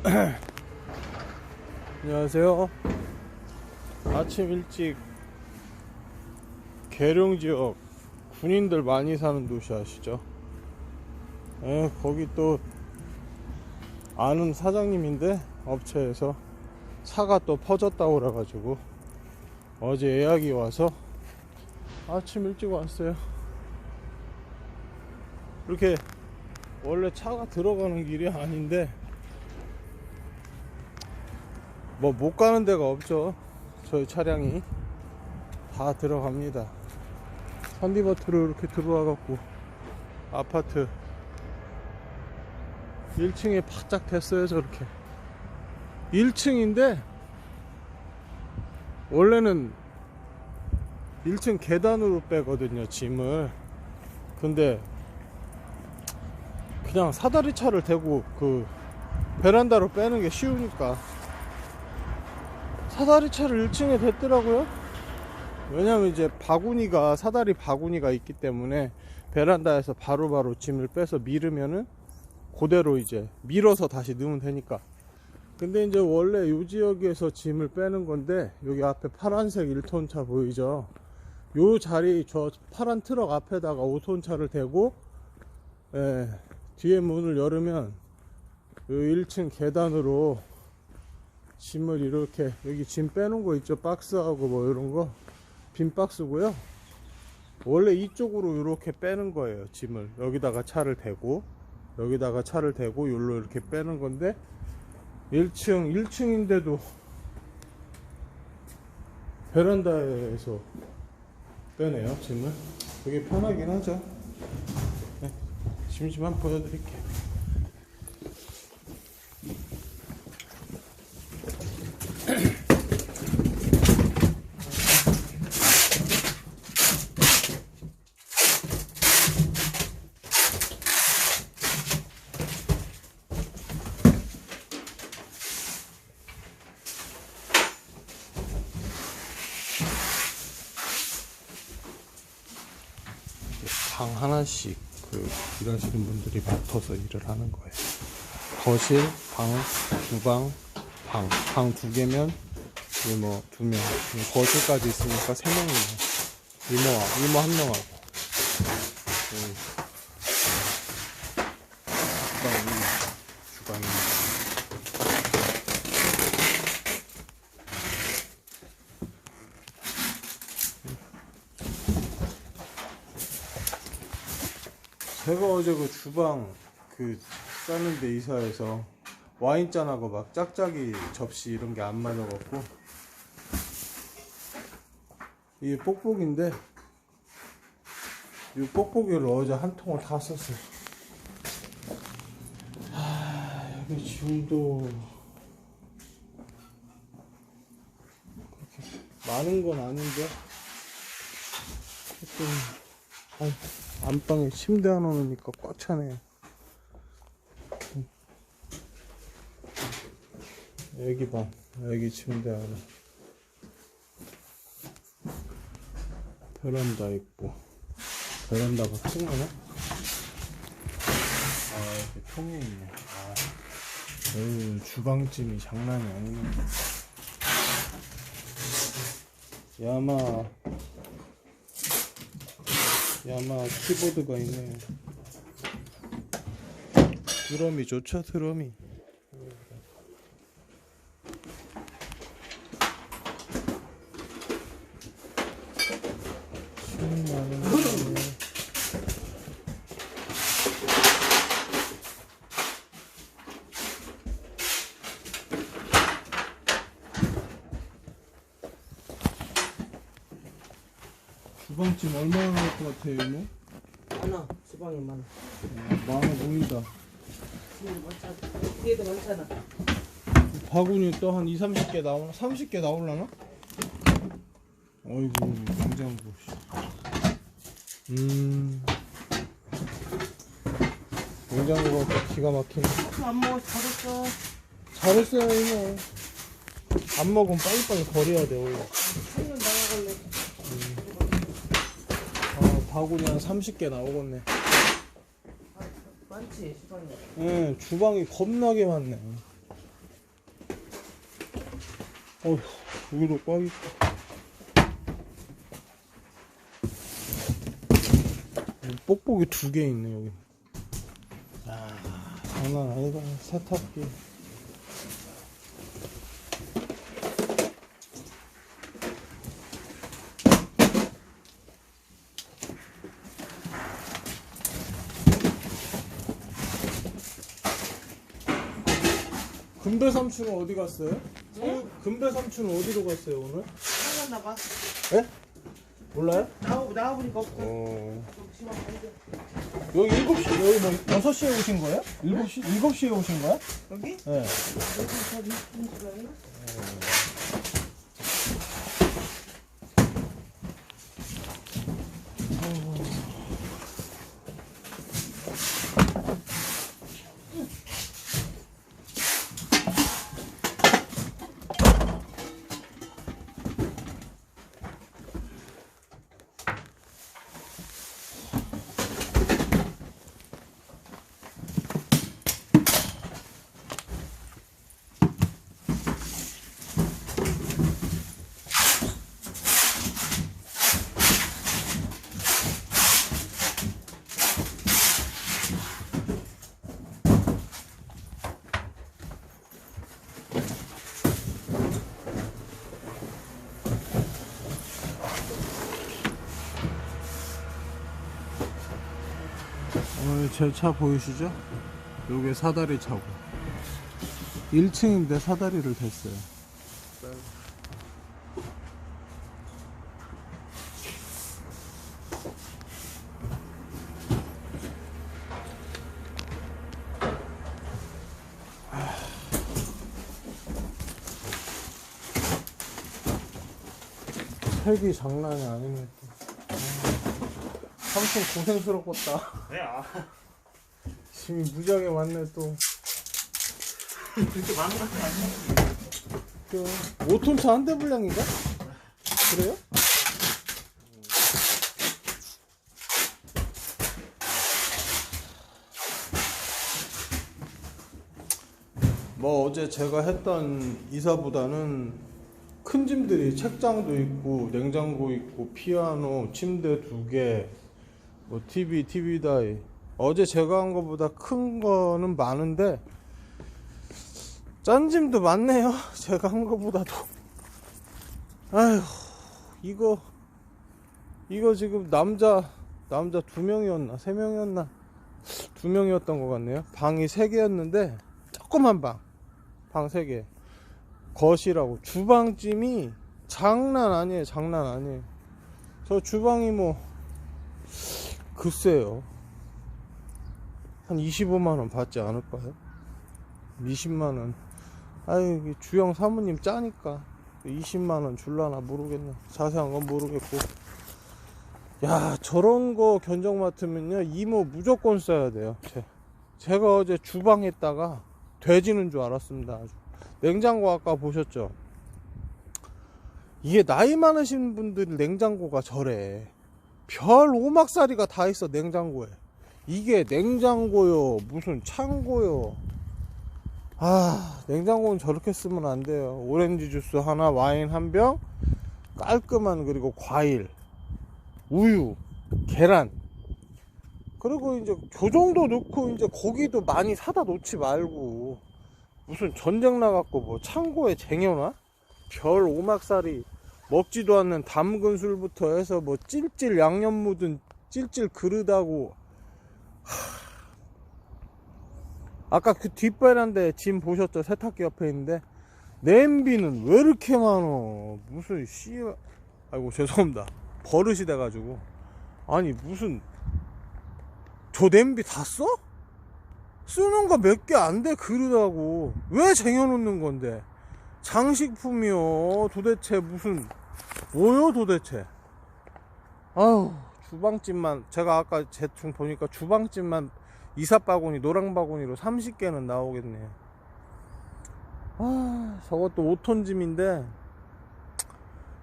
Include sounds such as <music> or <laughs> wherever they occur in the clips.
<clears throat> 안녕하세요. 아침 일찍 계룡 지역 군인들 많이 사는 도시 아시죠? 예, 거기 또 아는 사장님인데 업체에서 차가 또 퍼졌다고 그래가지고 어제 예약이 와서 아침 일찍 왔어요. 이렇게 원래 차가 들어가는 길이 아닌데 뭐 못 가는 데가 없죠. 저희 차량이 다 들어갑니다. 산디버트로 이렇게 들어와 갖고 아파트 1층에 바짝 됐어요, 저렇게. 1층인데 원래는 1층 계단으로 빼거든요, 짐을. 근데 그냥 사다리 차를 대고 그 베란다로 빼는 게 쉬우니까 사다리 차를 1층에 댔더라고요. 왜냐면 이제 바구니가 사다리 바구니가 있기 때문에 베란다에서 바로 바로 짐을 빼서 밀으면은 그대로 이제 밀어서 다시 넣으면 되니까. 근데 이제 원래 이 지역에서 짐을 빼는 건데 여기 앞에 파란색 1톤 차 보이죠? 요 자리 저 파란 트럭 앞에다가 5톤 차를 대고 예, 뒤에 문을 열으면 요 1층 계단으로 짐을 이렇게 여기 짐 빼놓은 거 있죠? 박스하고 뭐 이런 거? 빈 박스고요. 원래 이쪽으로 이렇게 빼는 거예요 짐을. 여기다가 차를 대고 여기다가 차를 대고 여기로 이렇게 빼는 건데 1층 1층인데도 베란다에서 빼네요 짐을. 그게 편하긴 하죠. 네, 짐 좀 한번 보여드릴게요 방 하나씩 그 일하시는 분들이 맡아서 일을 하는 거예요. 거실, 방, 주방, 방. 방 두 개면 이제 뭐두 명. 거실까지 있으니까 세 명이네요. 이모와 이모 한 명하고. 음. 주방 이모, 주방 이모. 제가 어제 그 주방 그 싸는데 이사해서 와인잔하고 막 짝짝이 접시 이런 게 안 맞아갖고 이게 뽁뽁인데 이 뽁뽁이를 어제 한 통을 다 썼어요. 하, 여기 지금도 많은 건 아닌데 조금 아이, 안방에 침대 하나 놓으니까 꽉 차네. 여기 봐. 여기 침대 하나. 베란다 있고. 베란다가 통하나? 아, 이렇게 통이 있네. 아, 어휴, 주방짐이 장난이 아니네. 야마. 야마 키보드가 있네. 드럼이 좋죠, 드럼이. 주방짐 얼마나 나올 것 같아요, 이모? 많아 주방에 많아 많아 보인다. 뒤에도 많잖아 뒤에도 많잖아 바구니 또 한 2, 30개 나오나? 30개 나올라나? 어이구, 냉장고. 씨. 음. 냉장고가 또 기가 막히네. 안 먹어 잘했어 잘했어요, 이모. 안 먹으면 빨리빨리 버려야 돼, 원래. 바구니 한 30개 나오겠네. 많지 주방이. 응, 주방이 겁나게 많네. 어휴, 여기도 꽉 있고. 뽁뽁이 두 개 있네, 여기. 아, 장난 아니다. 세탁기. 금배 삼촌은 어디 갔어요? 네? 금배 삼촌은 어디로 갔어요 오늘? 나갔나 봐. 예? 몰라요? 나오 나오니까 없어. 어. 시방 가야돼. 여기 7시, 여기 뭐 6시에 오신 거예요? 7시, 7시에 오신 거야? 여기? 네. 여기 저 미친 시간이 제 차 보이시죠? 요게 사다리 차고 1층인데 사다리를 댔어요 색이 장난이 아니네 또. 아, 삼촌 고생스럽겠다 네, 아, 짐이 무지하게 많네 또. 그렇게 많은 아니에요. 그 5톤 차 한 대 분량인가? 그래요? 뭐 어제 제가 했던 이사보다는 큰 짐들이 책장도 있고 냉장고 있고 피아노 침대 두개뭐 TV TV 다이 어제 제가 한 것보다 큰 거는 많은데 짠 짐도 많네요. <laughs> 제가 한 것보다도. 아휴, 이거, 이거 지금 남자, 남자 두 명이었나? 세 명이었나? 두 명이었던 것 같네요. 방이 세 개였는데, 조그만 방. 방 세 개. 거실하고, 주방짐이 장난 아니에요. 장난 아니에요. 저 주방이 뭐, 글쎄요. 한 25만원 받지 않을까요? 20만원. 아유, 주영 사모님 짜니까 20만원 줄라나 모르겠네. 자세한 건 모르겠고. 야, 저런 거 견적 맡으면요, 이모 무조건 써야 돼요. 제, 제가 어제 주방에다가 돼지는 줄 알았습니다. 아주. 냉장고 아까 보셨죠? 이게 나이 많으신 분들 냉장고가 저래. 별 오막살이가 다 있어, 냉장고에. 이게 냉장고요, 무슨 창고요. 아, 냉장고는 저렇게 쓰면 안 돼요. 오렌지 주스 하나, 와인 한 병, 깔끔한 그리고 과일, 우유, 계란. 그리고 이제 교정도 넣고 이제 고기도 많이 사다 놓지 말고 무슨 전쟁 나갖고 뭐 창고에 쟁여놔? 별 오막살이 먹지도 않는 담근 술부터 해서 뭐 찔찔 양념 묻은 찔찔 그릇하고 아까 그 뒷베란다에 짐 보셨죠? 세탁기 옆에 있는데 냄비는 왜 이렇게 많어? 무슨 씨 아이고 죄송합니다. 버릇이 돼가지고 아니 무슨 저 냄비 다 써? 쓰는 거 몇 개 안 돼 그러다고 왜 쟁여놓는 건데 장식품이요 도대체 무슨 뭐요 도대체 아우 주방집만 제가 아까 대충 보니까 주방집만 이삿바구니 노랑 바구니로 30개는 나오겠네요. 아 저것도 5톤 짐인데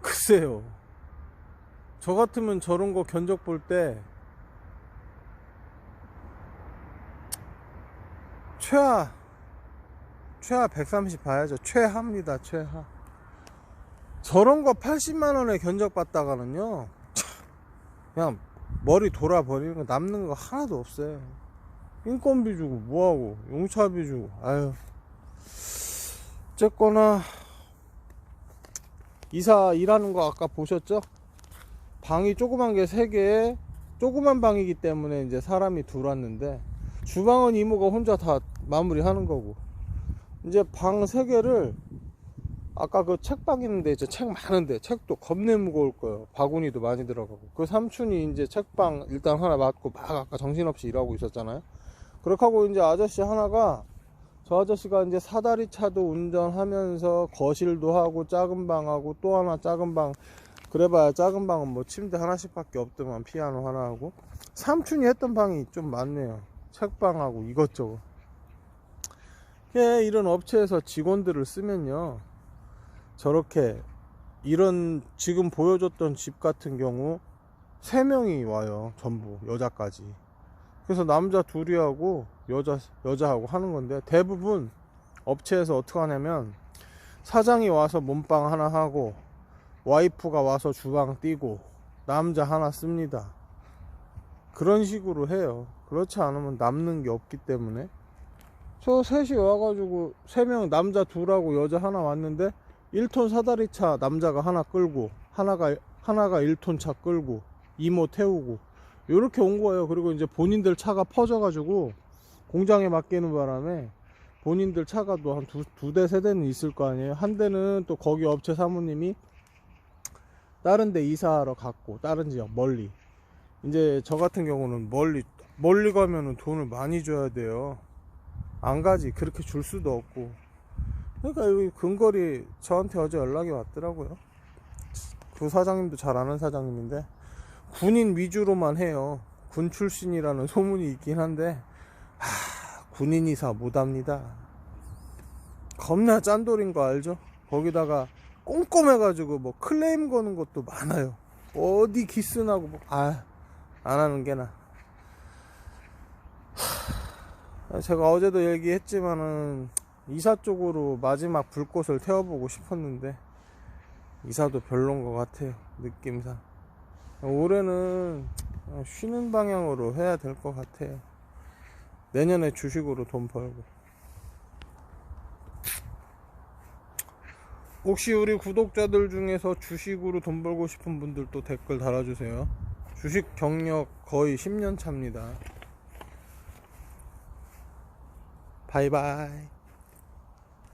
글쎄요. 저 같으면 저런 거 견적 볼 때 최하 최하 130 봐야죠. 최하입니다 최하. 저런 거 80만 원에 견적 받다가는요. 참, 그냥 머리 돌아버리는 거 남는 거 하나도 없어요. 인건비 주고 뭐하고 용차비 주고 아유. 어쨌거나 이사 일하는 거 아까 보셨죠? 방이 조그만 게세 개에 조그만 방이기 때문에 이제 사람이 둘 왔는데 주방은 이모가 혼자 다 마무리하는 거고 이제 방세 개를 아까 그 책방 있는데 이제 책 많은데 책도 겁내 무거울 거예요. 바구니도 많이 들어가고. 그 삼촌이 이제 책방 일단 하나 맡고 막 아까 정신없이 일하고 있었잖아요. 그렇게 하고 이제 아저씨 하나가 저 아저씨가 이제 사다리 차도 운전하면서 거실도 하고 작은 방하고 또 하나 작은 방. 그래봐야 작은 방은 뭐 침대 하나씩밖에 없더만 피아노 하나 하고. 삼촌이 했던 방이 좀 많네요. 책방하고 이것저것. 예, 이런 업체에서 직원들을 쓰면요 저렇게 이런 지금 보여줬던 집 같은 경우 세 명이 와요 전부 여자까지 그래서 남자 둘이 하고 여자 여자하고 하는 건데 대부분 업체에서 어떻게 하냐면 사장이 와서 몸빵 하나 하고 와이프가 와서 주방 뛰고 남자 하나 씁니다. 그런 식으로 해요. 그렇지 않으면 남는 게 없기 때문에 저 셋이 와가지고 세 명 남자 둘하고 여자 하나 왔는데 1톤 사다리 차 남자가 하나 끌고 하나가 하나가 1톤 차 끌고 이모 태우고 요렇게 온 거예요. 그리고 이제 본인들 차가 퍼져 가지고 공장에 맡기는 바람에 본인들 차가 또 한 두 대 세 대는 있을 거 아니에요. 한 대는 또 거기 업체 사모님이 다른 데 이사하러 갔고 다른 지역 멀리 이제 저 같은 경우는 멀리 멀리 가면은 돈을 많이 줘야 돼요 안 가지 그렇게 줄 수도 없고 그러니까 여기 근거리 저한테 어제 연락이 왔더라고요 그 사장님도 잘 아는 사장님인데 군인 위주로만 해요 군 출신이라는 <laughs> 소문이 있긴 한데 하, 군인 이사 못합니다 겁나 짠돌인 거 알죠 거기다가 꼼꼼해가지고 뭐 클레임 거는 것도 많아요. 어디 기스나고 뭐, 아, 안 하는 게 나. 하, 제가 어제도 얘기했지만은 이사 쪽으로 마지막 불꽃을 태워보고 싶었는데 이사도 별론 것 같아요. 느낌상. 올해는 쉬는 방향으로 해야 될 것 같아요. 내년에 주식으로 돈 벌고. 혹시 우리 구독자들 중에서 주식으로 돈 벌고 싶은 분들도 댓글 달아주세요. 주식 경력 거의 10년 차입니다. 바이바이.